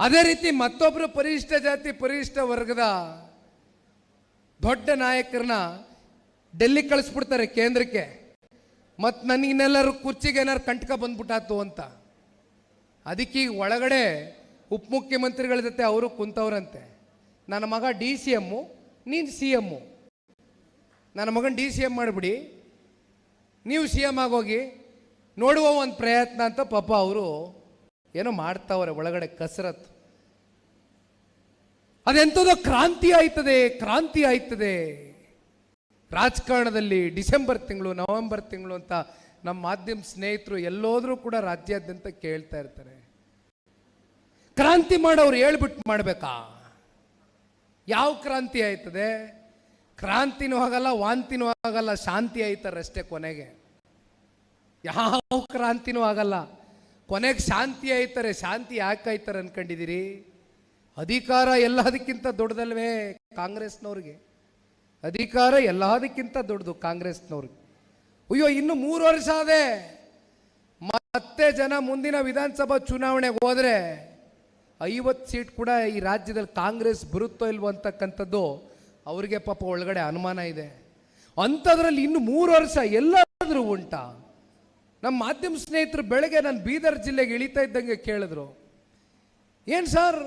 ಅದೇ ರೀತಿ ಮತ್ತೊಬ್ಬರು ಪರಿಶಿಷ್ಟ ಜಾತಿ, ಪರಿಶಿಷ್ಟ ವರ್ಗದ ದೊಡ್ಡ ನಾಯಕರನ್ನ ಡೆಲ್ಲಿ ಕಳಿಸ್ಬಿಡ್ತಾರೆ ಕೇಂದ್ರಕ್ಕೆ. ಮತ್ತು ನನಗಿನ್ನೆಲ್ಲರೂ ಕುರ್ಚಿಗೆ ಏನಾರು ಕಂಟಕ ಬಂದ್ಬಿಟ್ಟಾತು ಅಂತ. ಅದಕ್ಕೆ ಈಗ ಒಳಗಡೆ ಉಪಮುಖ್ಯಮಂತ್ರಿಗಳ ಜೊತೆ ಅವರು ಕುಂತವ್ರಂತೆ. ನನ್ನ ಮಗ ಡಿ ಸಿ ಎಮ್ಮು ನೀನು ಸಿ ಎಮ್ಮು ನನ್ನ ಮಗನ ಡಿ ಸಿ ಎಂ ಮಾಡಿಬಿಡಿ. ನೀವು ಸಿ ಎಂ ಆಗೋಗಿ ನೋಡುವ ಒಂದು ಪ್ರಯತ್ನ ಅಂತ ಪಾಪ ಅವರು ಏನೋ ಮಾಡ್ತಾವ್ರೆ ಒಳಗಡೆ ಕಸರತ್ತು ಅದೆಂಥದೋ ಕ್ರಾಂತಿ ಆಯ್ತದೆ ಕ್ರಾಂತಿ ಆಯ್ತದೆ. ರಾಜಕಾರಣದಲ್ಲಿ ಡಿಸೆಂಬರ್ ತಿಂಗಳು, ನವೆಂಬರ್ ತಿಂಗಳು ಅಂತ ನಮ್ಮ ಮಾಧ್ಯಮ ಸ್ನೇಹಿತರು ಎಲ್ಲೋದ್ರೂ ಕೂಡ ರಾಜ್ಯಾದ್ಯಂತ ಕೇಳ್ತಾ ಇರ್ತಾರೆ. ಕ್ರಾಂತಿ ಮಾಡೋರು ಹೇಳ್ಬಿಟ್ಟು ಮಾಡಬೇಕಾ? ಯಾವ ಕ್ರಾಂತಿ ಆಯ್ತದೆ? ಕ್ರಾಂತಿನೂ ಆಗಲ್ಲ, ವಾಂತಿನೂ ಆಗಲ್ಲ, ಶಾಂತಿ ಆಯ್ತಾರೆ ಅಷ್ಟೇ ಕೊನೆಗೆ. ಯಾವ ಕ್ರಾಂತಿನೂ ಆಗಲ್ಲ. ಕೊನೆಗೆ ಶಾಂತಿ ಆಯ್ತಾರೆ, ಶಾಂತಿ ಯಾಕೆ ಆಯ್ತಾರೆ ಅನ್ಕೊಂಡಿದ್ದೀರಿ ಅಧಿಕಾರ ಎಲ್ಲದಕ್ಕಿಂತ ದೊಡ್ಡದಲ್ವೇ ಕಾಂಗ್ರೆಸ್ನವ್ರಿಗೆ? ಅಧಿಕಾರ ಎಲ್ಲದಕ್ಕಿಂತ ದೊಡ್ಡದು ಕಾಂಗ್ರೆಸ್ನವ್ರಿಗೆ. ಅಯ್ಯೋ, ಇನ್ನು ಮೂರು ವರ್ಷ ಅದೇ ಮತ್ತೆ ಜನ ಮುಂದಿನ ವಿಧಾನಸಭಾ ಚುನಾವಣೆಗೆ ಹೋದರೆ ಐವತ್ತು ಸೀಟ್ ಕೂಡ ಈ ರಾಜ್ಯದಲ್ಲಿ ಕಾಂಗ್ರೆಸ್ ಬರುತ್ತೋ ಇಲ್ವೋ ಅಂತಕ್ಕಂಥದ್ದು ಅವರಿಗೆ ಪಾಪ ಒಳಗಡೆ ಅನುಮಾನ ಇದೆ. ಅಂಥದ್ರಲ್ಲಿ ಇನ್ನು ಮೂರು ವರ್ಷ ಎಲ್ಲಾದರೂ ಉಂಟಾ? ನಮ್ಮ ಮಾಧ್ಯಮ ಸ್ನೇಹಿತರು ಬೆಳಗ್ಗೆ ನಾನು ಬೀದರ್ ಜಿಲ್ಲೆಗೆ ಇಳಿತಾ ಇದ್ದಂಗೆ ಕೇಳಿದ್ರು. ಏನು ಸರ್,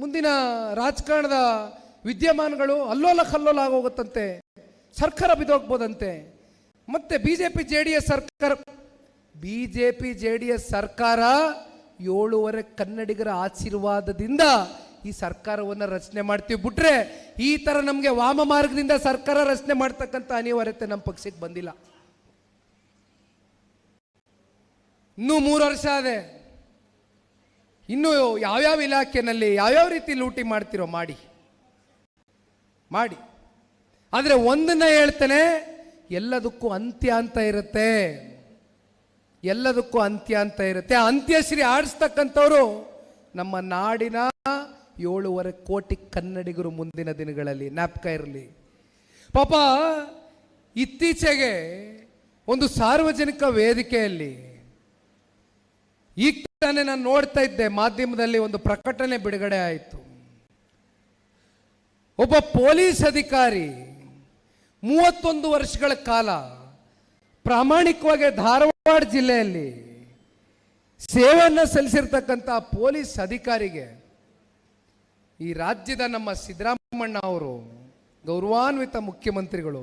ಮುಂದಿನ ರಾಜಕಾರಣದ ವಿದ್ಯಮಾನಗಳು ಅಲ್ಲೋಲ ಕಲ್ಲೋಲ ಆಗೋಗುತ್ತಂತೆ. ಸರ್ಕಾರ ಬಿದ್ದೋಗ್ಬೋದಂತೆ. ಮತ್ತೆ B J P J D S ಸರ್ಕಾರ B J P J D S ಸರ್ಕಾರ ಏಳೂವರೆ ಕನ್ನಡಿಗರ ಆಶೀರ್ವಾದದಿಂದ ಈ ಸರ್ಕಾರವನ್ನು ರಚನೆ ಮಾಡ್ತೀವಿ. ಬಿಟ್ರೆ ಈ ಥರ ನಮಗೆ ವಾಮ ಮಾರ್ಗದಿಂದ ಸರ್ಕಾರ ರಚನೆ ಮಾಡ್ತಕ್ಕಂಥ ಅನಿವಾರ್ಯತೆ ನಮ್ಮ ಪಕ್ಷಕ್ಕೆ ಬಂದಿಲ್ಲ. ಇನ್ನೂ ಮೂರು ವರ್ಷ ಅದೇ ಇನ್ನು ಯಾವ್ಯಾವ ಇಲಾಖೆನಲ್ಲಿ ಯಾವ್ಯಾವ ರೀತಿ ಲೂಟಿ ಮಾಡ್ತಿರೋ ಮಾಡಿ. ಮಾಡಿ. ಆದರೆ ಒಂದನ್ನ ಹೇಳ್ತೇನೆ, ಎಲ್ಲದಕ್ಕೂ ಅಂತ್ಯ ಅಂತ ಇರುತ್ತೆ. ಎಲ್ಲದಕ್ಕೂ ಅಂತ್ಯ ಅಂತ ಇರುತ್ತೆ. ಅಂತ್ಯಶ್ರೀ ಆಡಿಸ್ತಕ್ಕಂಥವ್ರು ನಮ್ಮ ನಾಡಿನ ಏಳೂವರೆ ಕೋಟಿ ಕನ್ನಡಿಗರು ಮುಂದಿನ ದಿನಗಳಲ್ಲಿ. ಜ್ಞಾಪಕ ಇರಲಿ. ಪಾಪ, ಇತ್ತೀಚೆಗೆ ಒಂದು ಸಾರ್ವಜನಿಕ ವೇದಿಕೆಯಲ್ಲಿ ಈಗ ತಾನೇ ನಾನು ನೋಡ್ತಾ ಇದ್ದೆ, ಮಾಧ್ಯಮದಲ್ಲಿ ಒಂದು ಪ್ರಕಟಣೆ ಬಿಡುಗಡೆ ಆಯಿತು. ಒಬ್ಬ ಪೊಲೀಸ್ ಅಧಿಕಾರಿ ಮೂವತ್ತೊಂದು ವರ್ಷಗಳ ಕಾಲ ಪ್ರಾಮಾಣಿಕವಾಗಿ ಧಾರವಾಡ ಜಿಲ್ಲೆಯಲ್ಲಿ ಸೇವೆಯನ್ನು ಸಲ್ಲಿಸಿರ್ತಕ್ಕಂಥ ಪೊಲೀಸ್ ಅಧಿಕಾರಿಗೆ ಈ ರಾಜ್ಯದ ನಮ್ಮ ಸಿದ್ದರಾಮಣ್ಣ ಅವರು ಗೌರವಾನ್ವಿತ ಮುಖ್ಯಮಂತ್ರಿಗಳು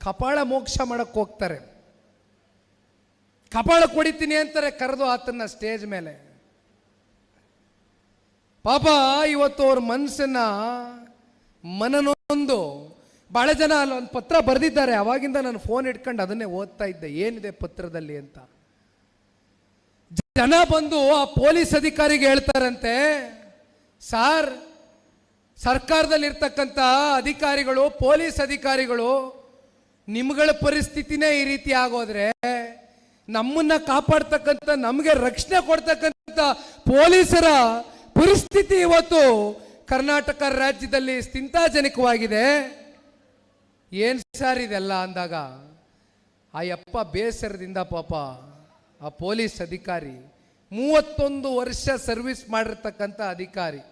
ಕಪಾಳ ಮೋಕ್ಷ ಮಾಡಕ್ಕೆ ಹೋಗ್ತಾರೆ. ಕಪಾಳ ಕೊಡಿತೀನಿ ಅಂತಾರೆ ಕರೆದು ಆತನ ಸ್ಟೇಜ್ ಮೇಲೆ. ಪಾಪ ಇವತ್ತು ಅವ್ರ ಮನಸ್ಸನ್ನ ಮನನೊಂದು, ಬಹಳ ಜನ ಅಲ್ಲಿ ಒಂದು ಪತ್ರ ಬರೆದಿದ್ದಾರೆ, ಅವಾಗಿಂದ ನಾನು ಫೋನ್ ಇಟ್ಕೊಂಡು ಅದನ್ನೇ ಓದ್ತಾ ಇದ್ದೆ, ಏನಿದೆ ಪತ್ರದಲ್ಲಿ ಅಂತ. ಜನ ಬಂದು ಆ ಪೊಲೀಸ್ ಅಧಿಕಾರಿಗೆ ಹೇಳ್ತಾರಂತೆ, ಸಾರ್ ಸರ್ಕಾರದಲ್ಲಿರ್ತಕ್ಕಂಥ ಅಧಿಕಾರಿಗಳು, ಪೊಲೀಸ್ ಅಧಿಕಾರಿಗಳು ನಿಮ್ಗಳ ಪರಿಸ್ಥಿತಿನೇ ಈ ರೀತಿ ಆಗೋದ್ರೆ ನಮ್ಮನ್ನ ಕಾಪಾಡ್ತಕ್ಕಂಥ, ನಮಗೆ ರಕ್ಷಣೆ ಕೊಡ್ತಕ್ಕಂಥ ಪೊಲೀಸರ ಪರಿಸ್ಥಿತಿ ಇವತ್ತು ಕರ್ನಾಟಕ ರಾಜ್ಯದಲ್ಲಿ ಸ್ಥಿಂತಾಜನಕವಾಗಿದೆ. ಏನ್ ಸರ್ ಇದೆಲ್ಲ ಅಂದಾಗ, ಆ ಯಪ್ಪ ಬೇಸರದಿಂದ ಪಾಪ ಆ ಪೊಲೀಸ್ ಅಧಿಕಾರಿ, ಮೂವತ್ತೊಂದು ವರ್ಷ ಸರ್ವಿಸ್ ಮಾಡಿರ್ತಕ್ಕಂಥ ಅಧಿಕಾರಿ,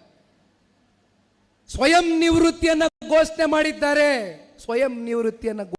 ಸ್ವಯಂ ನಿವೃತ್ತಿಯನ್ನ ಘೋಷಣೆ ಮಾಡಿದ್ದಾರೆ. ಸ್ವಯಂ ನಿವೃತ್ತಿಯನ್ನ